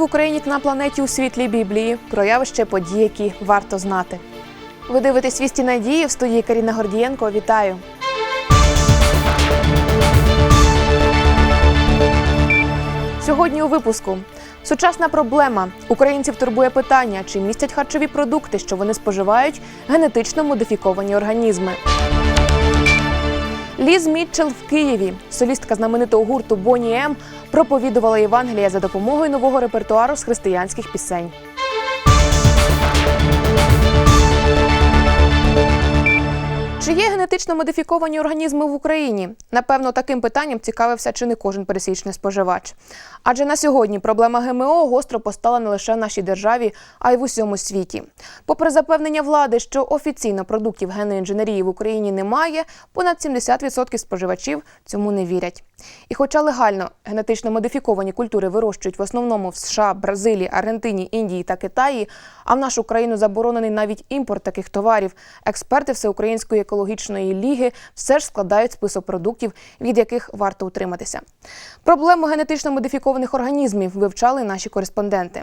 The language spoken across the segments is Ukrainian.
В Україні та на планеті у світлі Біблії, про явище події, які варто знати. Ви дивитесь вісті надії в студії Каріна Гордієнко. Вітаю! Сьогодні у випуску сучасна проблема. Українців турбує питання, чи містять харчові продукти, що вони споживають, генетично модифіковані організми. Ліз Мітчелл в Києві, солістка знаменитого гурту Боні М, проповідувала Євангелія за допомогою нового репертуару з християнських пісень. Чи є генетично модифіковані організми в Україні? Напевно, таким питанням цікавився чи не кожен пересічний споживач. Адже на сьогодні проблема ГМО гостро постала не лише в нашій державі, а й в усьому світі. Попри запевнення влади, що офіційно продуктів генної інженерії в Україні немає, понад 70% споживачів цьому не вірять. І хоча легально генетично модифіковані культури вирощують в основному в США, Бразилії, Аргентині, Індії та Китаї, а в нашу країну заборонений навіть імпорт таких товарів, експерти Всеукраїнської екологічної ліги все ж складають список продуктів, від яких варто утриматися. Проблему генетично модифікованих організмів вивчали наші кореспонденти.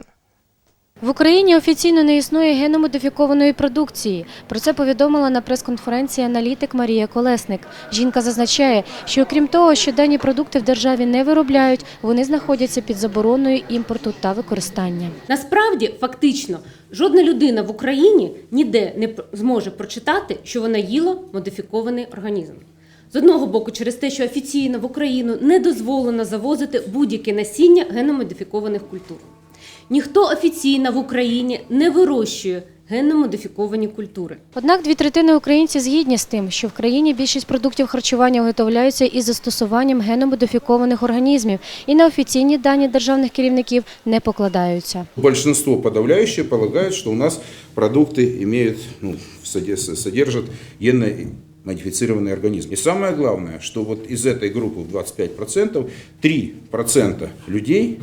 В Україні офіційно не існує геномодифікованої продукції. Про це повідомила на прес-конференції аналітик Марія Колесник. Жінка зазначає, що окрім того, що дані продукти в державі не виробляють, вони знаходяться під забороною імпорту та використання. Насправді, фактично, жодна людина в Україні ніде не зможе прочитати, що вона їла модифікований організм. З одного боку, через те, що офіційно в Україну не дозволено завозити будь-яке насіння геномодифікованих культур. Ніхто офіційно в Україні не вирощує генномодифіковані культури. Однак дві третини українців згідні з тим, що в країні більшість продуктів харчування виготовляються із застосуванням геномодифікованих організмів і на офіційні дані державних керівників не покладаються. Большинство подавляющее полагает, что у нас продукты имеют, ну, соде- содержат генно-модифицированный организм. И самое главное, что вот из этой группы в 25% 3% людей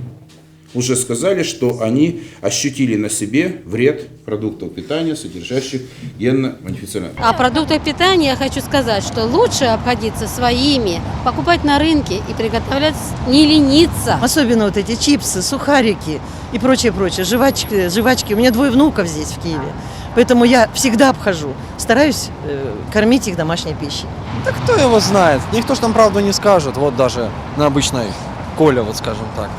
уже сказали, что они ощутили на себе вред продуктов питания, содержащих генно-модифицированные. О продуктах питания я хочу сказать, что лучше обходиться своими, покупать на рынке и приготовлять, не лениться. Особенно вот эти чипсы, сухарики и прочее, прочее. Жвачки, жвачки. У меня двое внуков здесь, в Киеве. Поэтому я всегда обхожу. Стараюсь э, кормить их домашней пищей. Да кто его знает? Никто ж там правду не скажет, вот даже на обычной Коле, вот скажем так.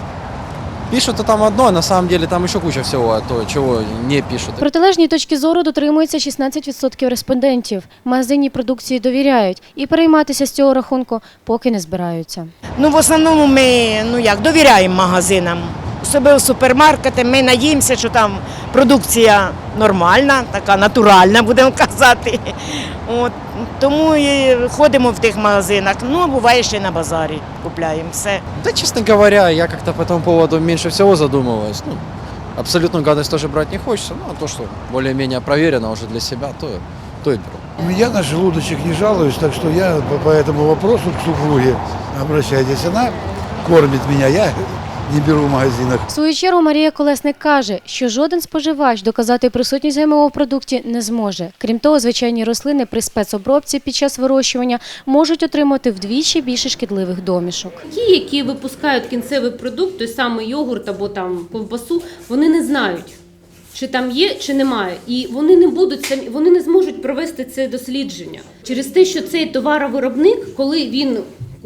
Пишут-то там одно, а на самом деле там еще куча всего, то, чего не пишут. Протилежні точки зору дотримується 16% респондентів. Магазинній продукції довіряють і перейматися з цього рахунку поки не збираються. Ну, в основному ми ну як довіряємо магазинам Особливо супермаркети. Ми надіємося, що там продукція нормальна, така натуральна, будемо казати. От тому і ходимо в тих магазинах. Ну, а буває ще й на базарі купляємо все. Да, честно говоря, я как-то по этому поводу меньше всего задумываюсь. Ну, абсолютную гадость тоже брать не хочется, ну, а то, что более-менее проверено уже для себя, то, то и беру. Я на желудочек не жалуюсь, так что я по, по этому вопросу к супруге обращайтесь. Она кормит меня, я не беру в магазинах. В свою чергу Марія Колесник каже, що жоден споживач доказати присутність ГМО в продукті не зможе. Крім того, звичайні рослини при спецобробці під час вирощування можуть отримати вдвічі більше шкідливих домішок. Ті, які випускають кінцевий продукт, той самий йогурт або там ковбасу, вони не знають. Чи там є, чи немає, і вони не будуть самі, вони не зможуть провести це дослідження через те, що цей товаровиробник, коли він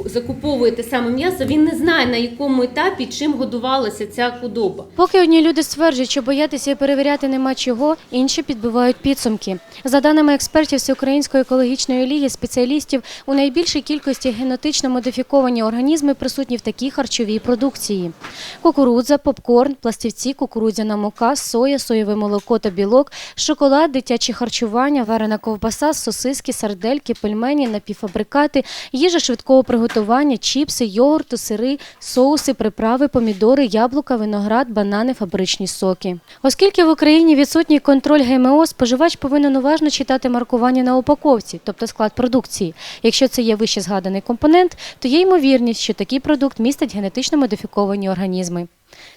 закуповує те саме м'ясо, він не знає на якому етапі чим годувалася ця худоба. Поки одні люди стверджують, що боятися і перевіряти нема чого, інші підбивають підсумки. За даними експертів Всеукраїнської екологічної ліги, спеціалістів у найбільшій кількості генетично модифіковані організми присутні в такій харчовій продукції: кукурудза, попкорн, пластівці, кукурудзяна мука, соя, соєве молоко та білок, шоколад, дитяче харчування, варена ковбаса, сосиски, сардельки, пельмені, напівфабрикати, їжа швидкого приготування, чіпси, йогурти, сири, соуси, приправи, помідори, яблука, виноград, банани, фабричні соки. Оскільки в Україні відсутній контроль ГМО, споживач повинен уважно читати маркування на упаковці, тобто склад продукції. Якщо це є вище згаданий компонент, то є ймовірність, що такий продукт містить генетично модифіковані організми.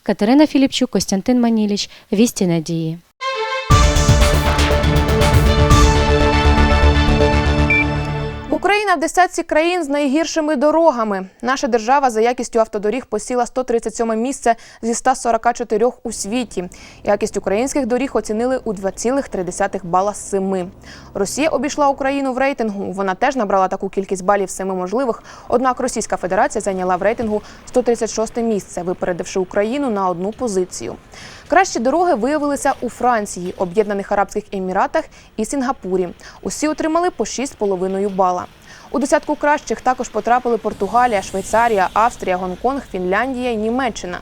Катерина Філіпчук, Костянтин Маніліч, Вісті Надії. Україна в десятці країн з найгіршими дорогами. Наша держава за якістю автодоріг посіла 137 місце зі 144 у світі. Якість українських доріг оцінили у 2,3 бала з 7. Росія обійшла Україну в рейтингу. Вона теж набрала таку кількість балів 7 можливих. Однак Російська Федерація зайняла в рейтингу 136 місце, випередивши Україну на одну позицію. Кращі дороги виявилися у Франції, Об'єднаних Арабських Еміратах і Сінгапурі. Усі отримали по 6,5 бала. У десятку кращих також потрапили Португалія, Швейцарія, Австрія, Гонконг, Фінляндія і Німеччина.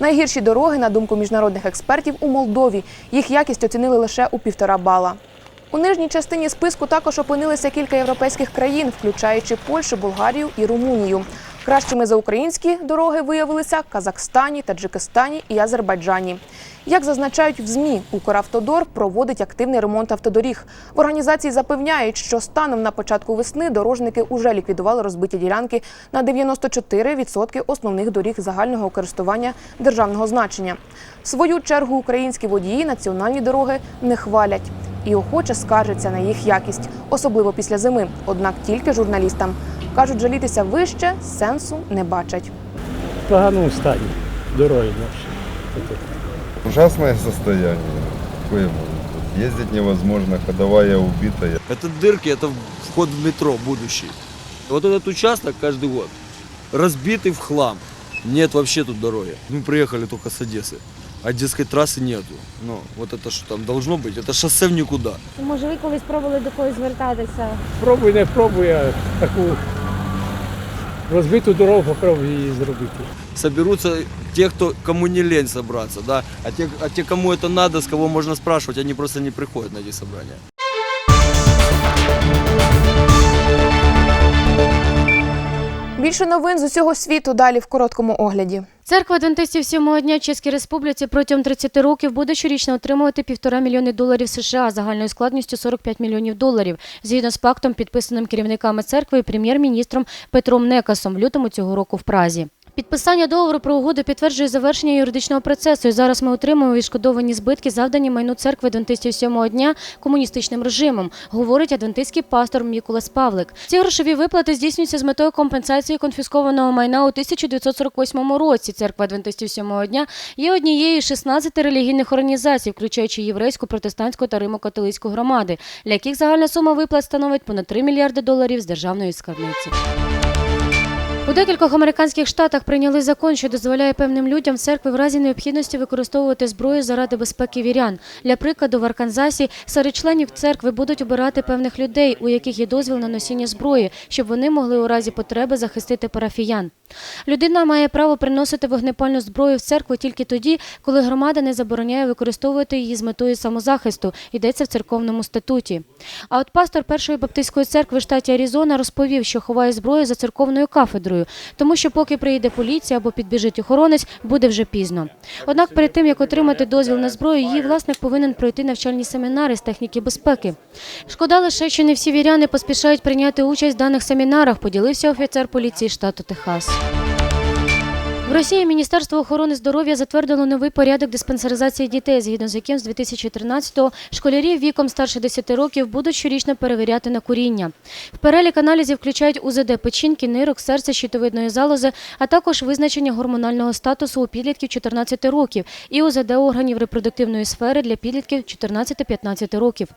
Найгірші дороги, на думку міжнародних експертів, у Молдові. Їх якість оцінили лише у півтора бала. У нижній частині списку також опинилися кілька європейських країн, включаючи Польщу, Болгарію і Румунію. Кращими за українські дороги виявилися Казахстані, Таджикистані і Азербайджані. Як зазначають в ЗМІ, Укравтодор проводить активний ремонт автодоріг. В організації запевняють, що станом на початку весни дорожники уже ліквідували розбиті ділянки на 94% основних доріг загального користування державного значення. В свою чергу українські водії національні дороги не хвалять і охоче скаржаться на їх якість, особливо після зими. Однак тільки журналістам кажуть, жалітися вище сенсу не бачать. в поганому стані дороги наші. Ужасное состояние. Какое может быть? Ездить невозможно, ходовая убитая. Это дырки, это вход в метро будущий. Вот этот участок каждый год разбитый в хлам. Нет вообще тут дороги. Мы приехали только с Одессы. А Одесской трассы нету. Ну, вот это что там должно быть? Это шоссе в никуда. Може, ви колись пробували до когось звертатися? Пробуй, не пробуй, а таку розбиту дорогу попробуй її зробити. Соберутся те, кто, кому не лень собраться, да. А те, а те, кому это надо, с кого можно спрашивать, они просто не приходят на эти собрания. Більше новин з усього світу далі в короткому огляді. Церква адвентистів сьомого дня Чеській Республіці протягом 30 років буде щорічно отримувати півтора мільйони доларів США загальною складністю 45 мільйонів доларів, згідно з пактом, підписаним керівниками церкви і прем'єр-міністром Петром Некасом в лютому цього року в Празі. Підписання договору про угоду підтверджує завершення юридичного процесу. І зараз ми отримуємо відшкодовані збитки, завдані майну церкви адвентистів сьомого дня комуністичним режимом, говорить адвентистський пастор Мікулас Павлик. Ці грошові виплати здійснюються з метою компенсації конфіскованого майна у 1948 році. Церква адвентистів сьомого дня є однією з 16 релігійних організацій, включаючи єврейську, протестантську та римо-католицьку громади, для яких загальна сума виплат становить понад 3 мільярди доларів з державної скарбниці. У декількох американських штатах прийняли закон, що дозволяє певним людям в церкві в разі необхідності використовувати зброю заради безпеки вірян. Для прикладу, в Арканзасі серед членів церкви будуть обирати певних людей, у яких є дозвіл на носіння зброї, щоб вони могли у разі потреби захистити парафіян. Людина має право приносити вогнепальну зброю в церкву тільки тоді, коли громада не забороняє використовувати її з метою самозахисту, йдеться в церковному статуті. А от пастор Першої баптистської церкви в штаті Аризона розповів, що ховає зброю за церковною кафедрою, тому що поки приїде поліція або підбіжить охоронець, буде вже пізно. Однак перед тим як отримати дозвіл на зброю, її власник повинен пройти навчальні семінари з техніки безпеки. Шкода лише, що не всі віряни поспішають прийняти участь в даних семінарах, поділився офіцер поліції штату Техас. В Росії Міністерство охорони здоров'я затвердило новий порядок диспансеризації дітей, згідно з яким з 2013-го школярів віком старше 10 років будуть щорічно перевіряти на куріння. В перелік аналізів включають УЗД печінки, нирок, серця, щитовидної залози, а також визначення гормонального статусу у підлітків 14 років і УЗД органів репродуктивної сфери для підлітків 14-15 років.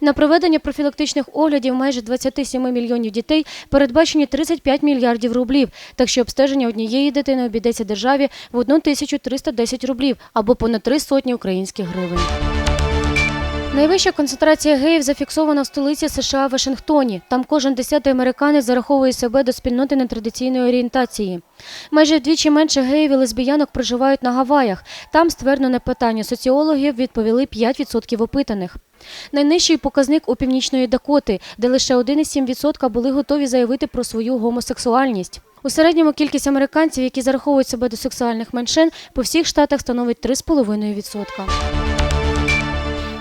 На проведення профілактичних оглядів майже 27 мільйонів дітей передбачені 35 мільярдів рублів, так що обстеження однієї дитини обійдеться державі в 1310 рублів або понад три сотні українських гривень. Найвища концентрація геїв зафіксована в столиці США Вашингтоні. Там кожен десятий американець зараховує себе до спільноти нетрадиційної орієнтації. Майже вдвічі менше геїв і лесбіянок проживають на Гаваях. Там ствердне питання соціологів відповіли 5% опитаних. Найнижчий показник у північної Дакоти, де лише 1,7% були готові заявити про свою гомосексуальність. У середньому кількість американців, які зараховують себе до сексуальних меншин, по всіх штатах становить 3,5%.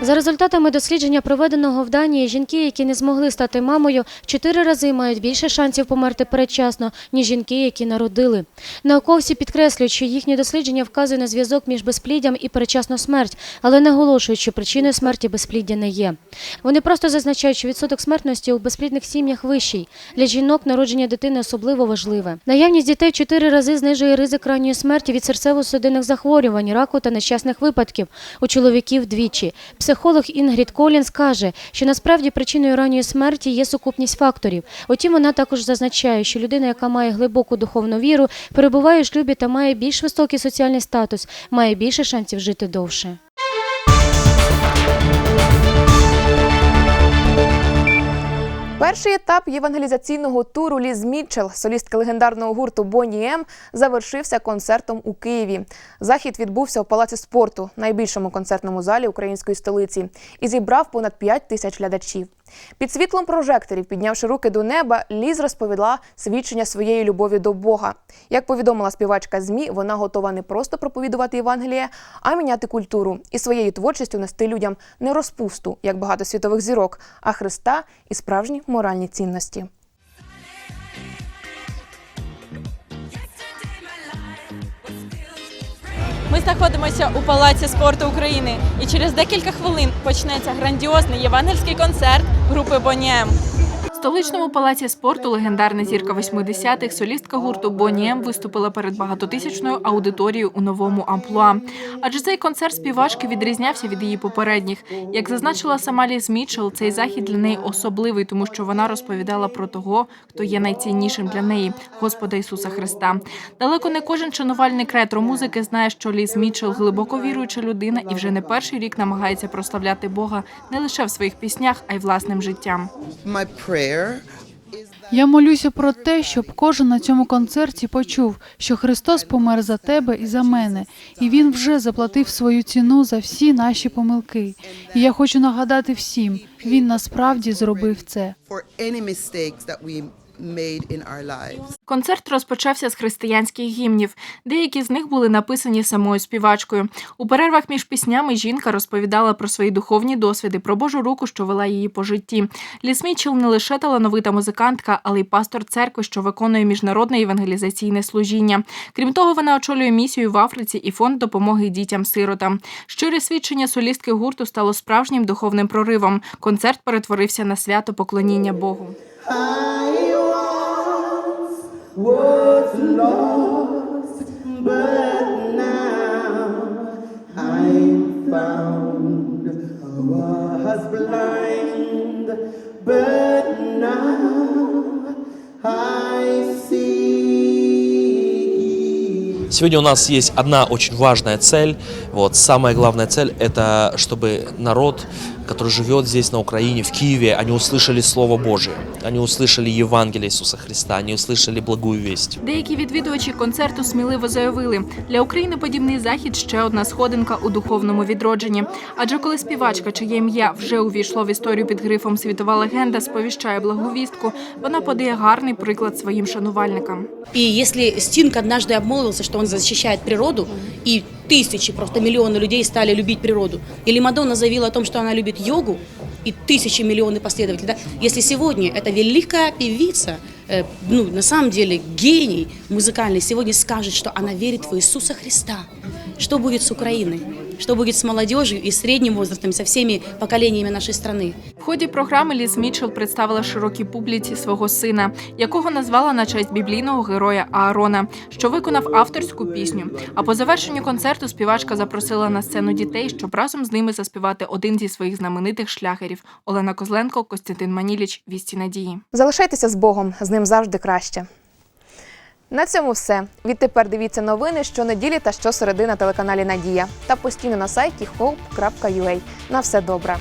За результатами дослідження, проведеного в Данії, жінки, які не змогли стати мамою, чотири рази мають більше шансів померти передчасно, ніж жінки, які народили. Науковці підкреслюють, що їхнє дослідження вказує на зв'язок між безпліддям і передчасну смерть, але наголошують, що причиною смерті безпліддя не є. Вони просто зазначають, що відсоток смертності у безплідних сім'ях вищий. Для жінок народження дитини особливо важливе. Наявність дітей чотири рази знижує ризик ранньої смерті від серцево-судинних захворювань, раку та нещасних випадків. У чоловіків двічі. Психолог Інгрід Колінс каже, що насправді причиною ранньої смерті є сукупність факторів. Утім, вона також зазначає, що людина, яка має глибоку духовну віру, перебуває в шлюбі та має більш високий соціальний статус, має більше шансів жити довше. Перший етап євангелізаційного туру Ліз Мітчелл, солістки легендарного гурту Бонні М, завершився концертом у Києві. Захід відбувся у Палаці спорту, найбільшому концертному залі української столиці, і зібрав понад 5 тисяч глядачів. Під світлом прожекторів, піднявши руки до неба, Ліз розповіла свідчення своєї любові до Бога. Як повідомила співачка ЗМІ, вона готова не просто проповідувати Євангеліє, а міняти культуру і своєю творчістю нести людям не розпусту, як багато світових зірок, а Христа і справжні моральні цінності. Ми знаходимося у Палаці спорту України, і через декілька хвилин почнеться грандіозний євангельський концерт групи Боніем. Столичному палаці спорту легендарна зірка 80-х, солістка гурту Бонні М виступила перед багатотисячною аудиторією у новому амплуа. Адже цей концерт співачки відрізнявся від її попередніх. Як зазначила сама Ліз Мітчелл, цей захід для неї особливий, тому що вона розповідала про того, хто є найціннішим для неї Господа Ісуса Христа. Далеко не кожен шанувальник ретро музики знає, що Ліз Мітчелл глибоко віруюча людина і вже не перший рік намагається прославляти Бога не лише в своїх піснях, а й власним життям. Я молюся про те, щоб кожен на цьому концерті почув, що Христос помер за тебе і за мене, і Він вже заплатив свою ціну за всі наші помилки. І я хочу нагадати всім, він насправді зробив це. Концерт розпочався з християнських гімнів. Деякі з них були написані самою співачкою. У перервах між піснями жінка розповідала про свої духовні досвіди, про Божу руку, що вела її по житті. Ліс Мітчелл не лише талановита музикантка, але й пастор церкви, що виконує міжнародне евангелізаційне служіння. Крім того, вона очолює місію в Африці і фонд допомоги дітям-сиротам. Щире свідчення солістки гурту стало справжнім духовним проривом. Концерт перетворився на свято поклоніння Богу. Was lost, but now I'm found. Was blind, but now I see. Сегодня у нас есть одна очень важная цель. Вот, самая главная цель – это чтобы народ, который живет здесь, на Украине, в Киеве, они услышали Слово Божие, они услышали Евангелие Иисуса Христа, они услышали благую весть. Деякі відвідувачі концерту сміливо заявили, для України подібний захід ще одна сходинка у духовному відродженні. Адже коли співачка, чиє ім'я вже увійшло в історію під грифом Світова легенда, сповіщає благовістку, вона подає гарний приклад своїм шанувальникам. И если Стинг однажды обмолвился, что он защищает природу, и тысячи, просто миллионы людей стали любить природу, или Мадонна заявила о том, что она любит йогу, и тысячи, миллионы последователей, да? если сегодня эта великая певица, э, ну, на самом деле гений музыкальный, сегодня скажет, что она верит в Иисуса Христа, что будет с Украиной? Что будет с молодежью и средним возрастом, со всеми поколениями нашей страны? В ході програми Ліз Мітчелл представила широкій публіці свого сина, якого назвала на честь біблійного героя Аарона, що виконав авторську пісню. А по завершенню концерту співачка запросила на сцену дітей, щоб разом з ними заспівати один зі своїх знаменитих шляхерів Олена Козленко, Костянтин Маніліч, Вісті Надії. Залишайтеся з Богом, з ним завжди краще. На цьому все. Відтепер дивіться новини щонеділі та щосереди на телеканалі Надія та постійно на сайті hope.ua. На все добре.